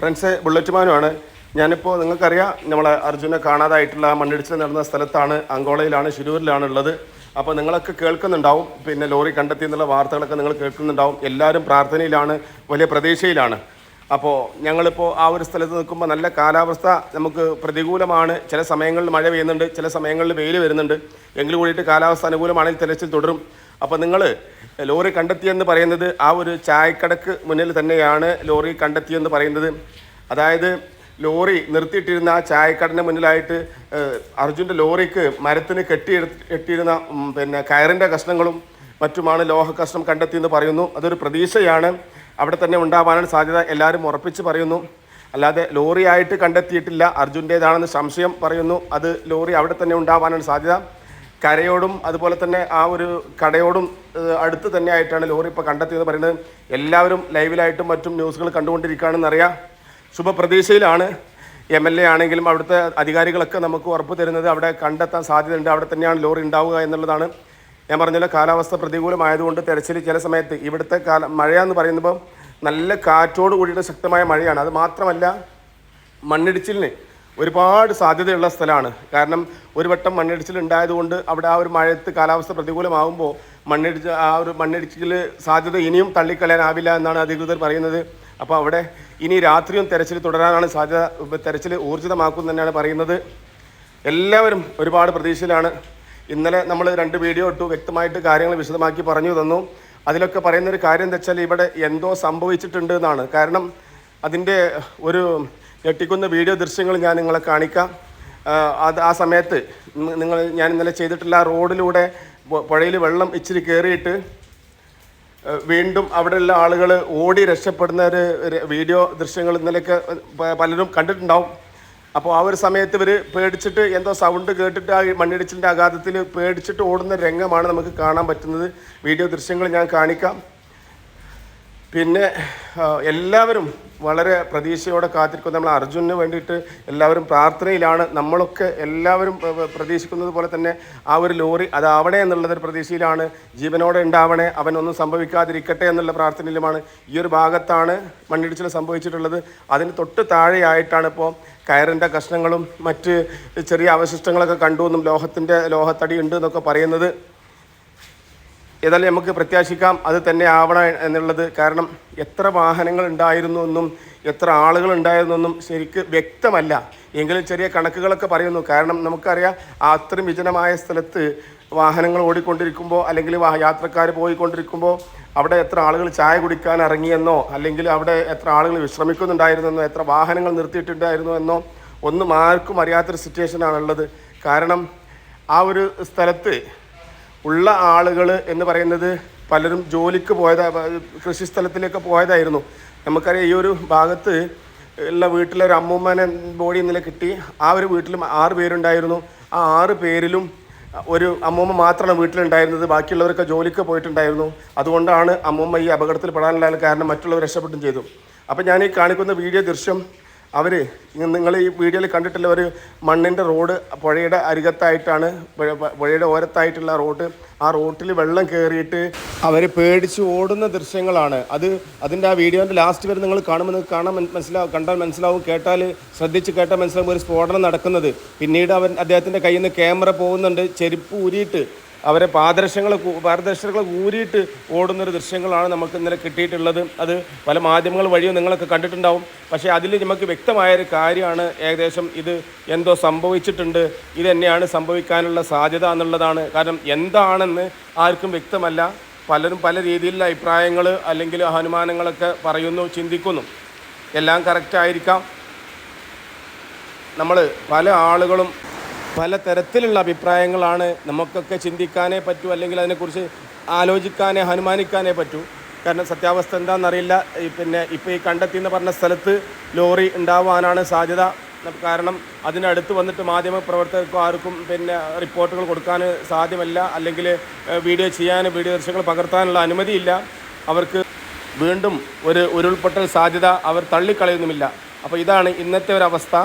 Friends bullet മാനുമാണ് ഞാനിപ്പോൾ നിങ്ങൾക്കറിയാം നമ്മളെ അർജുനെ കാണാതായിട്ടുള്ള മണ്ണിടിച്ചിൽ നടന്ന സ്ഥലത്താണ് അങ്കോളയിലാണ് ശിരൂരിലാണ് ഉള്ളത്. അപ്പോൾ നിങ്ങളൊക്കെ കേൾക്കുന്നുണ്ടാവും പിന്നെ ലോറി കണ്ടെത്തി എന്നുള്ള വാർത്തകളൊക്കെ നിങ്ങൾ കേൾക്കുന്നുണ്ടാവും. എല്ലാവരും പ്രാർത്ഥനയിലാണ് വലിയ പ്രതീക്ഷയിലാണ്. അപ്പോൾ ഞങ്ങളിപ്പോൾ ആ ഒരു സ്ഥലത്ത് നിൽക്കുമ്പോൾ നല്ല കാലാവസ്ഥ നമുക്ക് പ്രതികൂലമാണ്. ചില സമയങ്ങളിൽ മഴ പെയ്യുന്നുണ്ട് ചില സമയങ്ങളിൽ വെയിൽ വരുന്നുണ്ട്. എങ്കിലും കൂടിയിട്ട് കാലാവസ്ഥ അനുകൂലമാണെങ്കിൽ തെരച്ചിൽ തുടരും. അപ്പോൾ നിങ്ങൾ ലോറി കണ്ടെത്തിയെന്ന് പറയുന്നത് ആ ഒരു ചായക്കടക്ക് മുന്നിൽ തന്നെയാണ് ലോറി കണ്ടെത്തിയെന്ന് പറയുന്നത്. അതായത് ലോറി നിർത്തിയിട്ടിരുന്ന ആ ചായക്കടന് മുന്നിലായിട്ട് അർജുന്റെ ലോറിക്ക് മരത്തിന് കെട്ടി കെട്ടിയിരുന്ന പിന്നെ കയറിന്റെ കഷ്ണങ്ങളും മറ്റുമാണ് ലോഹ കഷ്ണം കണ്ടെത്തിയെന്ന് പറയുന്നു. അതൊരു പ്രതീക്ഷയാണ്. അവിടെ തന്നെ ഉണ്ടാവാനാണ് സാധ്യത. എല്ലാവരും ഉറപ്പിച്ച് പറയുന്നു. അല്ലാതെ ലോറിയായിട്ട് കണ്ടെത്തിയിട്ടില്ല. അർജുന്റേതാണെന്ന് സംശയം പറയുന്നു. അത് ലോറി അവിടെ തന്നെ ഉണ്ടാവാനാണ് സാധ്യത. കരയോടും അതുപോലെ തന്നെ ആ ഒരു കടയോടും അടുത്ത് തന്നെ ആയിട്ടാണ് ലോറി ഇപ്പോൾ കണ്ടെത്തിയത്. പറയുന്നത് എല്ലാവരും ലൈവിലായിട്ടും മറ്റും ന്യൂസുകൾ കണ്ടുകൊണ്ടിരിക്കുകയാണെന്ന് അറിയാം ശുഭപ്രതീക്ഷയിലാണ് എം എൽ എ ആണെങ്കിലും അവിടുത്തെ അധികാരികളൊക്കെ നമുക്ക് ഉറപ്പ് തരുന്നത്. അവിടെ കണ്ടെത്താൻ സാധ്യതയുണ്ട്. അവിടെ തന്നെയാണ് ലോറി ഉണ്ടാവുക എന്നുള്ളതാണ് ഞാൻ പറഞ്ഞല്ലോ കാലാവസ്ഥ പ്രതികൂലമായതുകൊണ്ട് തെരച്ചിൽ ചില സമയത്ത് ഇവിടുത്തെ കാല മഴയെന്ന് പറയുമ്പോൾ നല്ല കാറ്റോട് കൂടിയിട്ട് ശക്തമായ മഴയാണ്. അത് മാത്രമല്ല മണ്ണിടിച്ചിലിന് ഒരുപാട് സാധ്യതയുള്ള സ്ഥലമാണ്. കാരണം ഒരു വട്ടം മണ്ണിടിച്ചിൽ ഉണ്ടായതുകൊണ്ട് അവിടെ ആ ഒരു മഴയത്ത് കാലാവസ്ഥ പ്രതികൂലമാകുമ്പോൾ മണ്ണിടിച്ച് ആ ഒരു മണ്ണിടിച്ചിൽ സാധ്യത ഇനിയും തള്ളിക്കളയാനാവില്ല എന്നാണ് അധികൃതർ പറയുന്നത്. അപ്പോൾ അവിടെ ഇനി രാത്രിയും തെരച്ചിൽ തുടരാനാണ് സാധ്യത തെരച്ചിൽ ഊർജിതമാക്കും തന്നെയാണ് പറയുന്നത്. എല്ലാവരും ഒരുപാട് പ്രതീക്ഷയിലാണ്. ഇന്നലെ നമ്മൾ രണ്ട് വീഡിയോ ഇട്ടു വ്യക്തമായിട്ട് കാര്യങ്ങൾ വിശദമാക്കി പറഞ്ഞു തന്നു. അതിലൊക്കെ പറയുന്നൊരു കാര്യം എന്താ വെച്ചാൽ ഇവിടെ എന്തോ സംഭവിച്ചിട്ടുണ്ട് എന്നാണ്. കാരണം അതിന്റെ ഒരു ഞെട്ടിക്കുന്ന വീഡിയോ ദൃശ്യങ്ങൾ ഞാൻ നിങ്ങളെ കാണിക്കാം. അത് ആ സമയത്ത് നിങ്ങൾ ഞാൻ ഇന്നലെ ചെയ്തിട്ടില്ല റോഡിലൂടെ പുഴയിൽ വെള്ളം ഇച്ചിരി കയറിയിട്ട് വീണ്ടും അവിടെയുള്ള ആളുകൾ ഓടി രക്ഷപ്പെടുന്ന ഒരു വീഡിയോ ദൃശ്യങ്ങൾ ഇന്നലെയൊക്കെ പലരും കണ്ടിട്ടുണ്ടാവും. അപ്പോൾ ആ ഒരു സമയത്ത് ഇവർ പേടിച്ചിട്ട് എന്തോ സൗണ്ട് കേട്ടിട്ട് ആ മണ്ണിടിച്ചിലിന്റെ ആഘാതത്തിൽ പേടിച്ചിട്ട് ഓടുന്ന രംഗമാണ് നമുക്ക് കാണാൻ പറ്റുന്നത്. വീഡിയോ ദൃശ്യങ്ങൾ ഞാൻ കാണിക്കാം. പിന്നെ എല്ലാവരും വളരെ പ്രതീക്ഷയോടെ കാത്തിരിക്കും നമ്മൾ അർജുനന് വേണ്ടിയിട്ട് എല്ലാവരും പ്രാർത്ഥനയിലാണ്. നമ്മളൊക്കെ എല്ലാവരും പ്രതീക്ഷിക്കുന്നത് പോലെ തന്നെ ആ ഒരു ലോറി അതാവണേ എന്നുള്ളതൊരു പ്രതീക്ഷയിലാണ്. ജീവനോടെ ഉണ്ടാവണേ അവനൊന്നും സംഭവിക്കാതിരിക്കട്ടെ എന്നുള്ള പ്രാർത്ഥനയിലുമാണ് ഈ ഒരു ഭാഗത്താണ് മണ്ണിടിച്ചിൽ സംഭവിച്ചിട്ടുള്ളത്. അതിന് തൊട്ട് താഴെയായിട്ടാണ് ഇപ്പോൾ കയറിന്റെ കഷ്ണങ്ങളും മറ്റ് ചെറിയ അവശിഷ്ടങ്ങളൊക്കെ കണ്ടു എന്നും ലോഹത്തിന്റെ ലോഹത്തടി ഉണ്ട് എന്നൊക്കെ പറയുന്നത്. ഏതായാലും നമുക്ക് പ്രത്യാശിക്കാം അത് തന്നെ ആവണം എന്നുള്ളത്. കാരണം എത്ര വാഹനങ്ങൾ ഉണ്ടായിരുന്നു എന്നും എത്ര ആളുകൾ ഉണ്ടായിരുന്നു എന്നും ശരിക്ക് വ്യക്തമല്ല. എങ്കിലും ചെറിയ കണക്കുകളൊക്കെ പറയുന്നു. കാരണം നമുക്കറിയാം അത്രയും വിജനമായ സ്ഥലത്ത് വാഹനങ്ങൾ ഓടിക്കൊണ്ടിരിക്കുമ്പോൾ അല്ലെങ്കിൽ യാത്രക്കാർ പോയിക്കൊണ്ടിരിക്കുമ്പോൾ അവിടെ എത്ര ആളുകൾ ചായ കുടിക്കാൻ ഇറങ്ങിയെന്നോ അല്ലെങ്കിൽ അവിടെ എത്ര ആളുകൾ വിശ്രമിക്കുന്നുണ്ടായിരുന്നെന്നോ എത്ര വാഹനങ്ങൾ നിർത്തിയിട്ടുണ്ടായിരുന്നു എന്നോ ഒന്നും ആർക്കും അറിയാത്തൊരു സിറ്റുവേഷനാണുള്ളത് കാരണം ആ ഒരു സ്ഥലത്ത് ഉള്ള ആളുകൾ എന്ന് പറയുന്നത് പലരും ജോലിക്ക് പോയതാ കൃഷി സ്ഥലത്തിലേക്ക് പോയതായിരുന്നു. നമുക്കറിയാം ഈ ഒരു ഭാഗത്ത് ഉള്ള വീട്ടിലെ ഒരു അമ്മൂമ്മനെ ബോഡി ഇന്നലെ കിട്ടി. ആ ഒരു വീട്ടിലും ആറ് പേരുണ്ടായിരുന്നു. ആ ആറ് പേരിലും ഒരു അമ്മൂമ്മ മാത്രമാണ് വീട്ടിലുണ്ടായിരുന്നത്. ബാക്കിയുള്ളവരൊക്കെ ജോലിക്ക് പോയിട്ടുണ്ടായിരുന്നു. അതുകൊണ്ടാണ് അമ്മൂമ്മ ഈ അപകടത്തിൽ പെടാനുള്ള കാരണം മറ്റുള്ളവർ രക്ഷപ്പെട്ടും ചെയ്തു. അപ്പം ഞാൻ ഈ കാണിക്കുന്ന വീഡിയോ ദൃശ്യം അവർ നിങ്ങൾ ഈ വീഡിയോയിൽ കണ്ടിട്ടുള്ള ഒരു മണ്ണിന്റെ റോഡ് പുഴയുടെ അരികത്തായിട്ടാണ് പുഴയുടെ ഓരത്തായിട്ടുള്ള റോഡ്. ആ റോട്ടിൽ വെള്ളം കയറിയിട്ട് അവർ പേടിച്ച് ഓടുന്ന ദൃശ്യങ്ങളാണ്. അത് അതിന്റെ ആ വീഡിയോന്റെ ലാസ്റ്റ് വരെ നിങ്ങൾ നിങ്ങൾക്ക് കാണാൻ മന- മനസ്സിലാവും കണ്ടാൽ മനസ്സിലാവും കേട്ടാൽ ശ്രദ്ധിച്ച് കേട്ടാൽ മനസ്സിലാവും ഒരു സ്ഫോടനം നടക്കുന്നത്. പിന്നീട് അവൻ അദ്ദേഹത്തിന്റെ കയ്യിൽ നിന്ന് ക്യാമറ പോകുന്നുണ്ട് ചെരുപ്പ് ഊരിയിട്ട്. അവരെ പാദർശങ്ങൾ പാദർശങ്ങൾ ഊരിയിട്ട് ഓടുന്നൊരു ദൃശ്യങ്ങളാണ് നമുക്ക് ഇന്നലെ കിട്ടിയിട്ടുള്ളത്. അത് പല മാധ്യമങ്ങൾ വഴിയും നിങ്ങളൊക്കെ കണ്ടിട്ടുണ്ടാവും. പക്ഷേ അതിൽ നമുക്ക് വ്യക്തമായൊരു കാര്യമാണ്. ഏകദേശം ഇത് എന്തോ സംഭവിച്ചിട്ടുണ്ട്. ഇത് തന്നെയാണ് സംഭവിക്കാനുള്ള സാധ്യത എന്നുള്ളതാണ്. കാരണം എന്താണെന്ന് ആർക്കും വ്യക്തമല്ല. പലരും പല രീതിയിലുള്ള അഭിപ്രായങ്ങൾ അല്ലെങ്കിൽ അനുമാനങ്ങളൊക്കെ പറയുന്നു ചിന്തിക്കുന്നു. എല്ലാം കറക്റ്റായിരിക്കാം നമ്മൾ പല ആളുകളും പല തരത്തിലുള്ള അഭിപ്രായങ്ങളാണ് നമുക്കൊക്കെ ചിന്തിക്കാനേ പറ്റൂ അല്ലെങ്കിൽ അതിനെക്കുറിച്ച് ആലോചിക്കാനേ അനുമാനിക്കാനേ പറ്റൂ. കാരണം സത്യാവസ്ഥ എന്താണെന്നറിയില്ല. പിന്നെ ഇപ്പോൾ ഈ കണ്ടെത്തി എന്ന് പറഞ്ഞ സ്ഥലത്ത് ലോറി ഉണ്ടാവാനാണ് സാധ്യത. കാരണം അതിനടുത്ത് വന്നിട്ട് മാധ്യമ പ്രവർത്തകർക്കും ആർക്കും പിന്നെ റിപ്പോർട്ടുകൾ കൊടുക്കാൻ സാധ്യമല്ല. അല്ലെങ്കിൽ വീഡിയോ ചെയ്യാൻ വീഡിയോ ദൃശ്യങ്ങൾ പകർത്താനുള്ള അനുമതിയില്ല. അവർക്ക് വീണ്ടും ഒരു ഉരുൾപൊട്ടൽ സാധ്യത അവർ തള്ളിക്കളയുന്നുമില്ല. അപ്പോൾ ഇതാണ് ഇന്നത്തെ ഒരു അവസ്ഥ.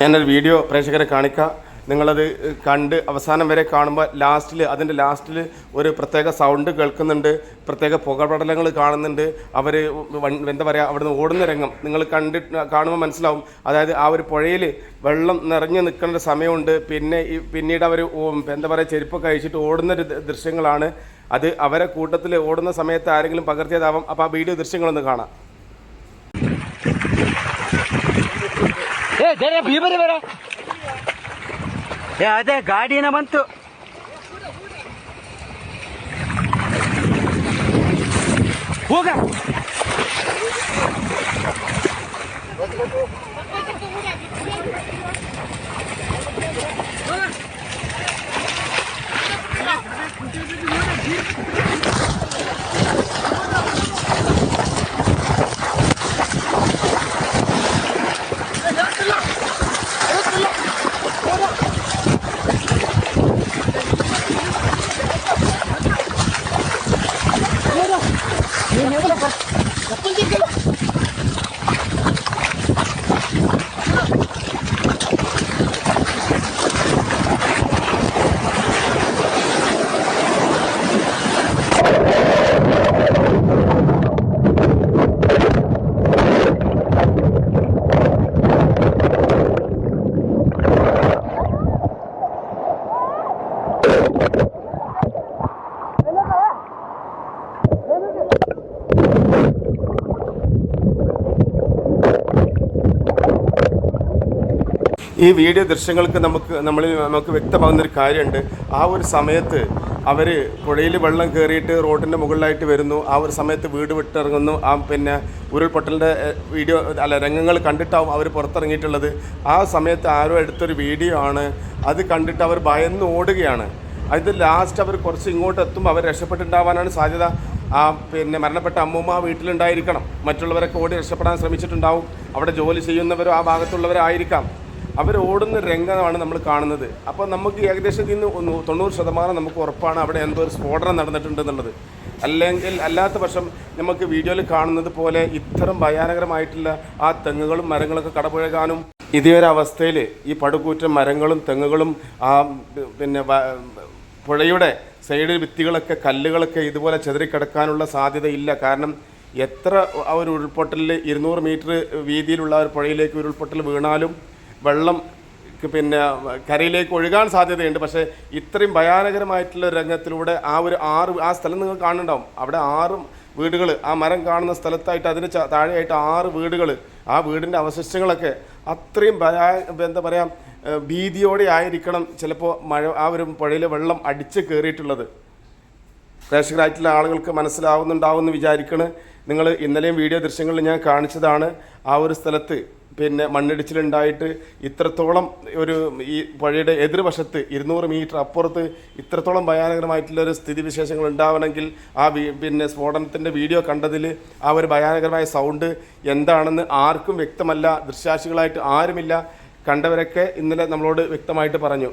ഞാനൊരു വീഡിയോ പ്രേക്ഷകരെ കാണിക്കാം. നിങ്ങളത് കണ്ട് അവസാനം വരെ കാണുമ്പോൾ ലാസ്റ്റിൽ അതിന്റെ ലാസ്റ്റിൽ ഒരു പ്രത്യേക സൗണ്ട് കേൾക്കുന്നുണ്ട് പ്രത്യേക പുകപടലങ്ങൾ കാണുന്നുണ്ട്. അവർ എന്താ പറയുക അവിടുന്ന് ഓടുന്ന രംഗം. നിങ്ങൾ കണ്ടിട്ട് കാണുമ്പോൾ മനസ്സിലാവും. അതായത് ആ ഒരു പുഴയിൽ വെള്ളം നിറഞ്ഞു നിൽക്കേണ്ട സമയമുണ്ട്. പിന്നെ പിന്നീട് അവർ എന്താ പറയുക ചെരുപ്പൊക്കെ അഴിച്ചിട്ട് ഓടുന്നൊരു ദൃശ്യങ്ങളാണ്. അത് അവരെ കൂട്ടത്തിൽ ഓടുന്ന സമയത്ത് ആരെങ്കിലും പകർത്തിയതാവാം. അപ്പോൾ ആ വീഡിയോ ദൃശ്യങ്ങളൊന്ന് കാണാം. ഏ ഭീമര വരാ ಏ ಅದೇ ಗಾಡಿನ ಬಂತು. ಹೋಗ. ഈ വീഡിയോ ദൃശ്യങ്ങൾക്ക് നമുക്ക് നമ്മളിൽ നമുക്ക് വ്യക്തമാകുന്നൊരു കാര്യമുണ്ട്. ആ ഒരു സമയത്ത് അവർ പുഴയിൽ വെള്ളം കയറിയിട്ട് റോഡിന്റെ മുകളിലായിട്ട് വരുന്നു. ആ ഒരു സമയത്ത് വീട് വിട്ടിറങ്ങുന്നു. ആ പിന്നെ ഉരുൾപൊട്ടലിന്റെ വീഡിയോ അല്ല രംഗങ്ങൾ കണ്ടിട്ടാവും അവർ പുറത്തിറങ്ങിയിട്ടുള്ളത്. ആ സമയത്ത് ആരോ എടുത്തൊരു വീഡിയോ ആണ്. അത് കണ്ടിട്ട് അവർ ഭയന്ന് ഓടുകയാണ്. അത് ലാസ്റ്റ് അവർ കുറച്ച് ഇങ്ങോട്ട് എത്തുമ്പോൾ അവർ രക്ഷപ്പെട്ടുണ്ടാവാനാണ് സാധ്യത. ആ പിന്നെ മരണപ്പെട്ട അമ്മൂമ്മ വീട്ടിലുണ്ടായിരിക്കണം. മറ്റുള്ളവരൊക്കെ ഓടി രക്ഷപ്പെടാൻ ശ്രമിച്ചിട്ടുണ്ടാവും. അവിടെ ജോലി ചെയ്യുന്നവരോ ആ ഭാഗത്തുള്ളവരായിരിക്കാം അവർ ഓടുന്ന രംഗമാണ് നമ്മൾ കാണുന്നത്. അപ്പോൾ നമുക്ക് ഏകദേശം ഇതിൽ നിന്ന് തൊണ്ണൂറ് ശതമാനം നമുക്ക് ഉറപ്പാണ് അവിടെ എന്തോ ഒരു സ്ഫോടനം നടന്നിട്ടുണ്ട് എന്നുള്ളത്. അല്ലെങ്കിൽ അല്ലാത്ത പക്ഷം നമുക്ക് വീഡിയോയിൽ കാണുന്നത് പോലെ ഇത്തരം ഭയാനകരമായിട്ടുള്ള ആ തെങ്ങുകളും മരങ്ങളൊക്കെ കടപുഴകാനും ഇതേ ഒരു അവസ്ഥയിൽ ഈ പടുകൂറ്റൻ മരങ്ങളും തെങ്ങുകളും ആ പിന്നെ പുഴയുടെ സൈഡിൽ ഭിത്തികളൊക്കെ കല്ലുകളൊക്കെ ഇതുപോലെ ചെതറിക്കിടക്കാനുള്ള സാധ്യതയില്ല. കാരണം എത്ര ആ ഒരു ഉരുൾപൊട്ടലിൽ ഇരുന്നൂറ് മീറ്റർ വീതിയിലുള്ള ഒരു പുഴയിലേക്ക് ഉരുൾപൊട്ടൽ വീണാലും വെള്ളം പിന്നെ കരയിലേക്ക് ഒഴുകാൻ സാധ്യതയുണ്ട്. പക്ഷേ ഇത്രയും ഭയാനകരമായിട്ടുള്ള രംഗത്തിലൂടെ ആ ഒരു ആറ് ആ സ്ഥലം നിങ്ങൾ കാണുന്നുണ്ടാവും. അവിടെ ആറ് വീടുകൾ ആ മരം കാണുന്ന സ്ഥലത്തായിട്ട് അതിന് താഴെയായിട്ട് ആറ് വീടുകൾ ആ വീടിന്റെ അവശിഷ്ടങ്ങളൊക്കെ അത്രയും ഭയാ എന്താ പറയുക ഭീതിയോടെ ആയിരിക്കണം ചിലപ്പോൾ മഴ ആ ഒരു പുഴയിലെ വെള്ളം അടിച്ച് കയറിയിട്ടുള്ളത് പ്രേക്ഷകരായിട്ടുള്ള ആളുകൾക്ക് മനസ്സിലാവുന്നുണ്ടാവുമെന്ന് വിചാരിക്കണ്. നിങ്ങൾ ഇന്നലെയും വീഡിയോ ദൃശ്യങ്ങളിൽ ഞാൻ കാണിച്ചതാണ് ആ ഒരു സ്ഥലത്ത് പിന്നെ മണ്ണിടിച്ചിലുണ്ടായിട്ട് ഇത്രത്തോളം ഒരു ഈ പുഴയുടെ എതിർവശത്ത് ഇരുന്നൂറ് മീറ്റർ അപ്പുറത്ത് ഇത്രത്തോളം ഭയാനകരമായിട്ടുള്ള ഒരു സ്ഥിതിവിശേഷങ്ങൾ ഉണ്ടാവണമെങ്കിൽ ആ പിന്നെ സ്ഫോടനത്തിന്റെ വീഡിയോ കണ്ടതിൽ ആ ഒരു ഭയാനകരമായ സൗണ്ട് എന്താണെന്ന് ആർക്കും വ്യക്തമല്ല ദൃശ്യാശികളായിട്ട് ആരുമില്ല. കണ്ടവരൊക്കെ ഇന്നലെ നമ്മളോട് വ്യക്തമായിട്ട് പറഞ്ഞു.